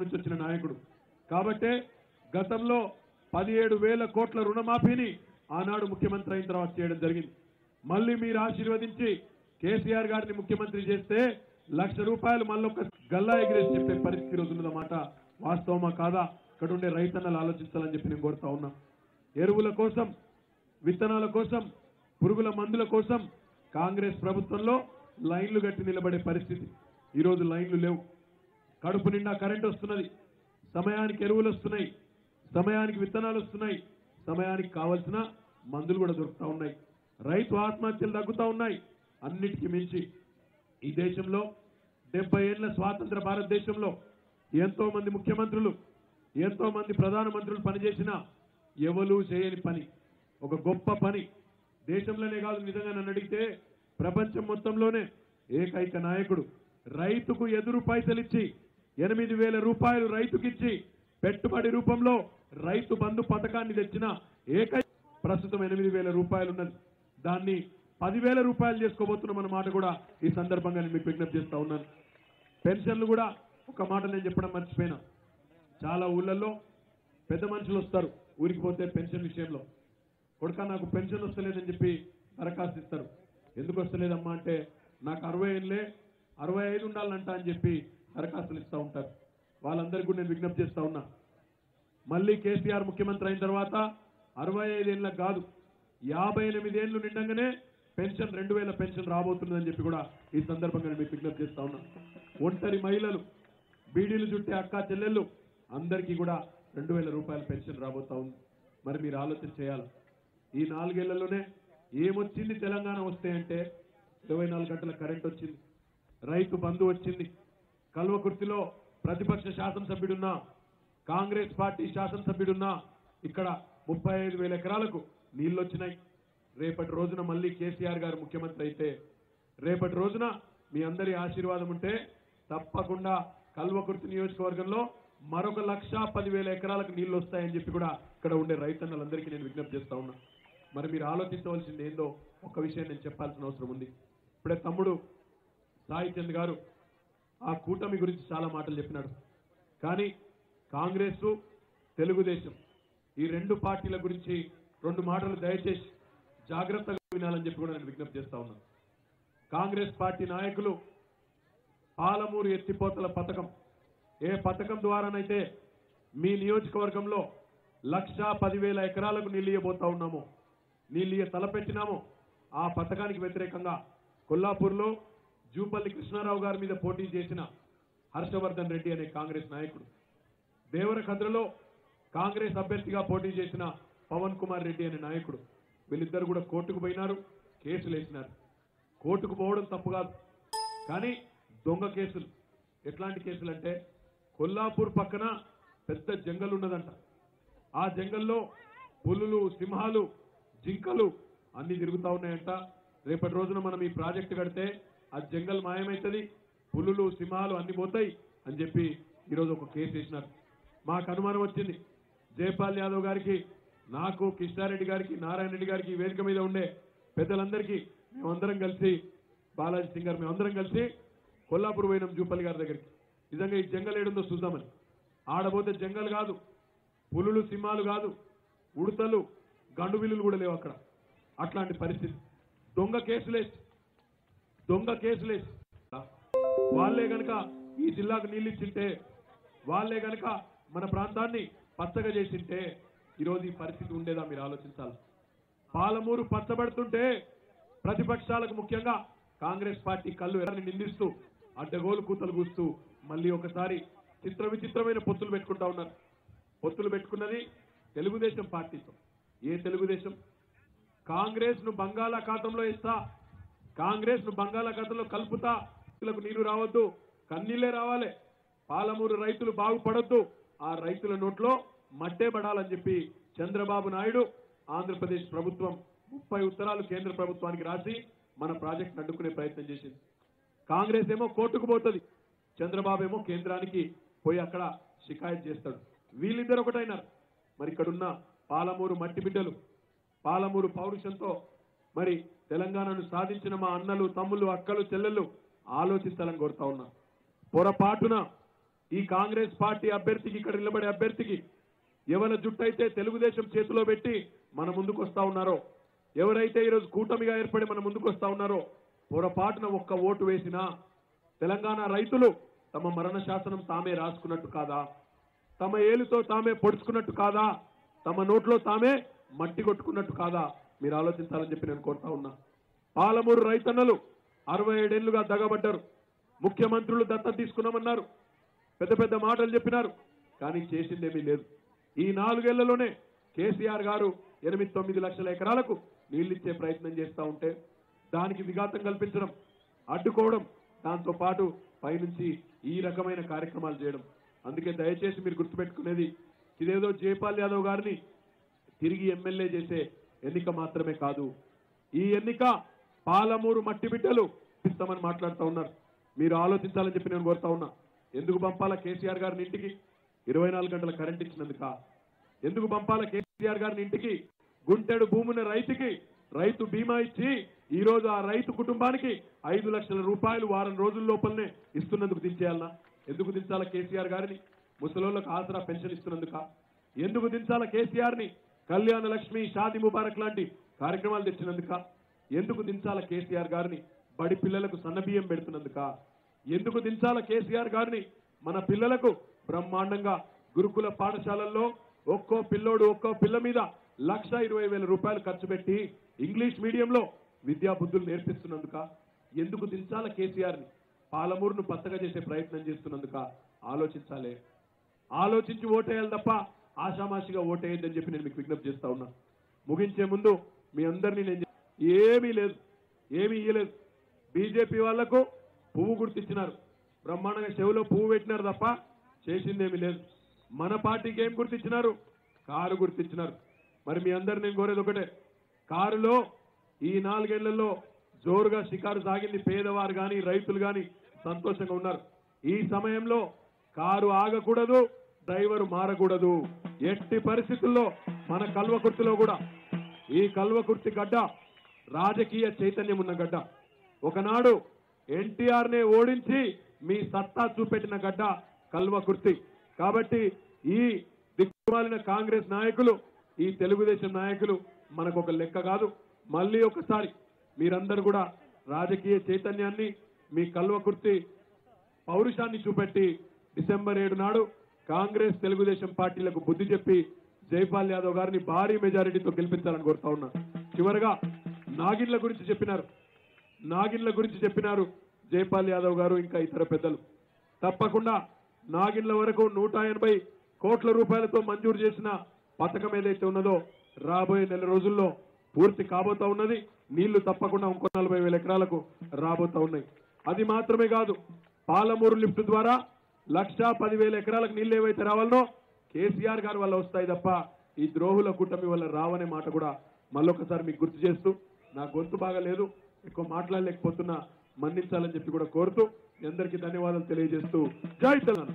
నుంచి వచ్చిన నాయకుడు. కాబట్టే గతంలో పదిహేడు వేల కోట్ల రుణమాఫీని ఆనాడు ముఖ్యమంత్రి అయిన తర్వాత చేయడం జరిగింది. మళ్ళీ మీరు ఆశీర్వదించి కేసీఆర్ గారిని ముఖ్యమంత్రి చేస్తే లక్ష రూపాయలు మళ్ళీ గల్లా ఎగిరేసి చెప్పే పరిస్థితి రోజు ఉన్నదన్నమాట వాస్తవమా కాదా? ఇక్కడ ఉండే రైతన్నలు ఆలోచించాలని చెప్పి నేను కోరుతా ఉన్నా. ఎరువుల కోసం విత్తనాల కోసం పురుగుల మందుల కోసం కాంగ్రెస్ ప్రభుత్వంలో లైన్లు కట్టి నిలబడే పరిస్థితి. ఈరోజు లైన్లు లేవు. కడుపు నిండా కరెంట్ వస్తున్నది. సమయానికి ఎరువులు వస్తున్నాయి. సమయానికి విత్తనాలు వస్తున్నాయి. సమయానికి కావలసిన మందులు కూడా దొరుకుతూ ఉన్నాయి. రైతు ఆత్మహత్యలు తగ్గుతూ ఉన్నాయి. అన్నిటికీ మించి ఈ దేశంలో డెబ్బై ఏళ్ళ స్వాతంత్ర భారతదేశంలో ఎంతో మంది ముఖ్యమంత్రులు ఎంతో మంది ప్రధానమంత్రులు పనిచేసిన ఎవరూ చేయని పని. ఒక గొప్ప పని. దేశంలోనే కాదు నిజంగా నన్ను అడిగితే ప్రపంచం మొత్తంలోనే ఏకైక నాయకుడు. రైతుకు ఎదురు పైసలిచ్చి ఎనిమిది వేల రూపాయలు రైతుకిచ్చి పెట్టుబడి రూపంలో రైతు బంధు పథకాన్ని తెచ్చిన ఏకైక ప్రస్తుతం ఎనిమిది వేల రూపాయలు ఉన్నది. దాన్ని పదివేల రూపాయలు చేసుకోబోతున్నాం అన్న మాట కూడా ఈ సందర్భంగా నేను మీకు విజ్ఞప్తి చేస్తా ఉన్నాను. పెన్షన్లు కూడా ఒక మాట నేను చెప్పడం మర్చిపోయినా. చాలా ఊళ్ళల్లో పెద్ద మనుషులు వస్తారు ఊరికి పోతే పెన్షన్ విషయంలో. కొడుక నాకు పెన్షన్ వస్తలేదని చెప్పి దరఖాస్తు ఇస్తారు. ఎందుకు వస్తలేదమ్మా అంటే నాకు అరవై ఏళ్ళే అరవై ఐదు ఉండాలంట అని చెప్పి దరఖాస్తులు ఇస్తూ ఉంటారు. వాళ్ళందరికీ కూడా నేను విజ్ఞప్తి చేస్తా ఉన్నా. మళ్ళీ కేసీఆర్ ముఖ్యమంత్రి అయిన తర్వాత అరవై ఐదేళ్ళకి కాదు యాభై ఎనిమిదేళ్ళు నిండంగానే పెన్షన్ రెండు వేల పెన్షన్ రాబోతుందని చెప్పి కూడా ఈ సందర్భంగా నేను మీకు విజ్ఞప్తి చేస్తా ఉన్నా. ఒంటరి మహిళలు బీడీలు చుట్టే అక్క చెల్లెళ్ళు అందరికీ కూడా రెండు వేల రూపాయల పెన్షన్ రాబోతా ఉంది. మరి మీరు ఆలోచన చేయాలి. ఈ నాలుగేళ్ళలోనే ఏమొచ్చింది తెలంగాణ వస్తే అంటే ఇరవై నాలుగు గంటల కరెంట్ వచ్చింది రైతు బంధు వచ్చింది కల్వకుర్తిలో ప్రతిపక్ష శాసనసభ్యుడున్నా కాంగ్రెస్ పార్టీ శాసనసభ్యుడున్నా ఇక్కడ ముప్పై ఐదు వేల ఎకరాలకు నీళ్ళు వచ్చినాయి రేపటి రోజున మళ్ళీ కేసీఆర్ గారు ముఖ్యమంత్రి అయితే రేపటి రోజున మీ అందరి ఆశీర్వాదం ఉంటే తప్పకుండా కల్వకుర్తి నియోజకవర్గంలో మరొక లక్ష పదివేల ఎకరాలకు నీళ్ళు వస్తాయని చెప్పి కూడా ఇక్కడ ఉండే రైతన్నలందరికీ నేను విజ్ఞప్తి చేస్తా ఉన్నా. మరి మీరు ఆలోచించవలసింది ఏందో ఒక విషయం నేను చెప్పాల్సిన అవసరం ఉంది. ఇప్పుడే తమ్ముడు సాయి చంద్ గారు ఆ కూటమి గురించి చాలా మాటలు చెప్పినాడు. కానీ కాంగ్రెస్ తెలుగుదేశం ఈ రెండు పార్టీల గురించి రెండు మాటలు దయచేసి జాగ్రత్తగా వినాలని చెప్పి కూడా నేను విజ్ఞప్తి చేస్తా ఉన్నాను. కాంగ్రెస్ పార్టీ నాయకులు పాలమూరు ఎత్తిపోతల పథకం ఏ పథకం ద్వారానైతే మీ నియోజకవర్గంలో లక్ష పదివేల ఎకరాలకు నీళ్ళు ఇవ్వబోతా ఉన్నామో నీళ్ళు ఇయ్య తలపెట్టినామో ఆ పథకానికి వ్యతిరేకంగా కొల్లాపూర్లో జూపల్లి కృష్ణారావు గారి మీద పోటీ చేసిన హర్షవర్ధన్ రెడ్డి అనే కాంగ్రెస్ నాయకుడు. దేవరకద్రలో కాంగ్రెస్ అభ్యర్థిగా పోటీ చేసిన పవన్ కుమార్ రెడ్డి అనే నాయకుడు. వీళ్ళిద్దరు కూడా కోర్టుకు పోయినారు కేసులు వేసినారు. కోర్టుకు పోవడం తప్పు కాదు. కానీ దొంగ కేసులు. ఎట్లాంటి కేసులు అంటే కొల్లాపూర్ పక్కన పెద్ద జంగల్ ఉన్నదంట. ఆ జంగల్లో పులులు సింహాలు జింకలు అన్ని తిరుగుతూ ఉన్నాయంట. రేపటి రోజున మనం ఈ ప్రాజెక్టు కడితే ఆ జంగల్ మాయమవుతుంది పులులు సింహాలు అన్ని పోతాయి అని చెప్పి ఈరోజు ఒక కేసు వేసినారు. మాకు అనుమానం వచ్చింది. జయపాల్ యాదవ్ గారికి నాకు కృష్ణారెడ్డి గారికి నారాయణ రెడ్డి గారికి వేదిక మీద ఉండే పెద్దలందరికీ మేమందరం కలిసి బాలాజీ సింగ్ గారు మేమందరం కలిసి కొల్లాపూర్ పోయినాం జూపల్లి గారి దగ్గరికి. నిజంగా ఈ జంగల్ ఏడుందో చూద్దామని. ఆడబోతే జంగల్ కాదు పులులు సింహాలు కాదు ఉడతలు గండు విల్లులు కూడా లేవు అక్కడ. అట్లాంటి పరిస్థితి. దొంగ కేసులేసి దొంగ కేసులు. వాళ్ళే గనక ఈ జిల్లాకు నీళ్ళు ఇచ్చింటే వాళ్ళే గనక మన ప్రాంతాన్ని పచ్చగా చేసింటే ఈరోజు ఈ పరిస్థితి ఉండేదా మీరు ఆలోచించాలి? పాలమూరు పచ్చబడుతుంటే ప్రతిపక్షాలకు ముఖ్యంగా కాంగ్రెస్ పార్టీ కళ్ళు ఎర్రని నిందిస్తూ అడ్డగోలు కూతలు కూస్తూ మళ్ళీ ఒకసారి చిత్ర విచిత్రమైన పొత్తులు పెట్టుకుంటా ఉన్నారు. పొత్తులు పెట్టుకున్నది తెలుగుదేశం పార్టీతో. ఏ తెలుగుదేశం? కాంగ్రెస్ను బంగాళాఖాతంలో ఇస్తా కాంగ్రెస్ను బంగాళాఖాతంలో కలుపుతా రైతులకు నీరు రావద్దు కన్నీళ్ళే రావాలి. పాలమూరు రైతులు బాగుపడొద్దు. ఆ రైతుల నోట్లో మట్టే పడాలని చెప్పి చంద్రబాబు నాయుడు ఆంధ్రప్రదేశ్ ప్రభుత్వం ముప్పై ఉత్తరాలు కేంద్ర ప్రభుత్వానికి రాసి మన ప్రాజెక్ట్ అడ్డుకునే ప్రయత్నం చేసింది. కాంగ్రెస్ ఏమో కోర్టుకు పోతుంది. చంద్రబాబు ఏమో కేంద్రానికి పోయి అక్కడ షికాయత్ చేస్తాడు. వీళ్ళిద్దరు ఒకటైనారు మరి ఇక్కడున్న పాలమూరు మట్టి బిడ్డలు పాలమూరు పౌరుషంతో మరి తెలంగాణను సాధించిన మా అన్నలు తమ్ముళ్ళు అక్కలు చెల్లెళ్ళు ఆలోచించాలని కోరుతా ఉన్నా. పొరపాటున ఈ కాంగ్రెస్ పార్టీ అభ్యర్థికి ఇక్కడ నిలబడే అభ్యర్థికి ఎవరి జుట్టు అయితే తెలుగుదేశం చేతిలో పెట్టి మన ముందుకు వస్తా ఉన్నారో ఎవరైతే ఈరోజు కూటమిగా ఏర్పడి మన ముందుకు వస్తా ఉన్నారో పొరపాటున ఒక్క ఓటు వేసినా తెలంగాణ రైతులు తమ మరణ శాసనం తామే రాసుకున్నట్టు కాదా? తమ ఏలుతో తామే పొడుచుకున్నట్టు కాదా? తమ నోట్లో తామే మట్టి కొట్టుకున్నట్టు కాదా? మీరు ఆలోచించాలని చెప్పి నేను కోరుతా ఉన్నా. పాలమూరు రైతన్నలు అరవై ఏడేళ్ళుగా దగబడ్డారు. ముఖ్యమంత్రులు దత్త తీసుకున్నామన్నారు. పెద్ద పెద్ద మాటలు చెప్పినారు. కానీ చేసిందేమీ లేదు. ఈ నాలుగేళ్ళలోనే కేసీఆర్ గారు ఎనిమిది తొమ్మిది లక్షల ఎకరాలకు నీళ్ళిచ్చే ప్రయత్నం చేస్తూ ఉంటే దానికి విఘాతం కల్పించడం అడ్డుకోవడం దాంతో పాటు పైనుంచి ఈ రకమైన కార్యక్రమాలు చేయడం. అందుకే దయచేసి మీరు గుర్తుపెట్టుకునేది ఇదేదో జయపాల్ యాదవ్ గారిని తిరిగి ఎమ్మెల్యే చేసే ఎన్నిక మాత్రమే కాదు ఈ ఎన్నిక పాలమూరు మట్టి బిడ్డలు ఇస్తామని మాట్లాడుతూ ఉన్నారు. మీరు ఆలోచించాలని చెప్పి నేను కోరుతా ఉన్నా. ఎందుకు పంపాలా కేసీఆర్ గారిని ఇంటికి? ఇరవై నాలుగు గంటల కరెంట్ ఇచ్చినందుక? ఎందుకు పంపాలా కేసీఆర్ గారిని ఇంటికి? గుంటెడు భూమున్న రైతుకి రైతు బీమా ఇచ్చి ఈ రోజు ఆ రైతు కుటుంబానికి ఐదు లక్షల రూపాయలు వారం రోజుల లోపలనే ఇస్తున్నందుకు దించేయాలనా? ఎందుకు దించాలా కేసీఆర్ గారిని? ముసలోళ్ళకు ఆసరా పెన్షన్ ఇస్తున్నందుక? ఎందుకు దించాలా కేసీఆర్ని? కళ్యాణ లక్ష్మి షాది ముబారక్ లాంటి కార్యక్రమాలు తెచ్చినందుక ఎందుకు దించాల కేసీఆర్ గారిని బడి పిల్లలకు సన్నబియ్యం పెడుతున్నందుక? ఎందుకు దించాల కేసీఆర్ గారిని మన పిల్లలకు బ్రహ్మాండంగా గురుకుల పాఠశాలల్లో ఒక్కో పిల్లోడు ఒక్కో పిల్ల మీద లక్ష ఇరవై వేల రూపాయలు ఖర్చు పెట్టి ఇంగ్లీష్ మీడియంలో విద్యా బుద్ధులు నేర్పిస్తున్నందుక ఎందుకు దించాల కేసీఆర్ని? పాలమూరును పచ్చగా చేసే ప్రయత్నం చేస్తున్నందుక ఆలోచించాలే. ఆలోచించి ఓటేయాలి తప్ప ఆషామాషిగా అని చెప్పి నేను మీకు విజ్ఞప్తి చేస్తా ఉన్నా. ముగించే ముందు మీ అందరినీ నేను ఏమీ లేదు ఏమీ ఇయ్యలేదు. బీజేపీ వాళ్ళకు పువ్వు గుర్తిచ్చినారు. బ్రహ్మాండంగా చెవిలో పువ్వు పెట్టినారు తప్ప చేసిందేమీ లేదు. మన పార్టీకి ఏం గుర్తిచ్చినారు? కారు గుర్తిచ్చినారు. మరి మీ అందరు నేను కోరేది ఒకటే. కారులో ఈ నాలుగేళ్ళలో జోరుగా షికారు సాగింది పేదవారు కానీ రైతులు కానీ సంతోషంగా ఉన్నారు. ఈ సమయంలో కారు ఆగకూడదు డ్రైవర్ మారకూడదు. ఎట్టి పరిస్థితుల్లో మన కల్వకుర్తిలో కూడా ఈ కల్వకుర్తి గడ్డ రాజకీయ చైతన్యం ఉన్న గడ్డ. ఒకనాడు ఎన్టీఆర్ నే ఓడించి మీ సత్తా చూపెట్టిన గడ్డ కల్వకుర్తి. కాబట్టి ఈ దిక్కుమాలిన కాంగ్రెస్ నాయకులు ఈ తెలుగుదేశం నాయకులు మనకు ఒక లెక్క కాదు. మళ్ళీ ఒకసారి మీరందరూ కూడా రాజకీయ చైతన్యాన్ని మీ కల్వకుర్తి పౌరుషాన్ని చూపెట్టి డిసెంబర్ ఏడు నాడు కాంగ్రెస్ తెలుగుదేశం పార్టీలకు బుద్ధి చెప్పి జైపాల్ యాదవ్ గారిని భారీ మెజారిటీతో గెలిపించాలని కోరుతా ఉన్నా. చివరగా నాగిన్ల గురించి చెప్పినారు. నాగిన్ల గురించి చెప్పినారు జైపాల్ యాదవ్ గారు ఇంకా ఇతర పెద్దలు. తప్పకుండా నాగిన్ల వరకు నూట ఎనభై కోట్ల రూపాయలతో మంజూరు చేసిన పథకం ఏదైతే ఉన్నదో రాబోయే నెల రోజుల్లో పూర్తి కాబోతా ఉన్నది. నీళ్ళు తప్పకుండా ఇంకో నలభై వేల ఎకరాలకు రాబోతా ఉన్నాయి. అది మాత్రమే కాదు పాలమూరు లిఫ్ట్ ద్వారా లక్షా పదివేల ఎకరాలకు నీళ్ళు ఏవైతే రావాలనో కేసీఆర్ గారి వల్ల వస్తాయి తప్ప ఈ ద్రోహుల కూటమి వల్ల రావనే మాట కూడా మళ్ళొకసారి మీకు గుర్తు చేస్తూ నా గొంతు బాగాలేదు ఎక్కువ మాట్లాడలేకపోతున్నా మన్నించాలని చెప్పి కూడా కోరుతూ మీ అందరికీ ధన్యవాదాలు తెలియజేస్తూ జై తెలంగాణ.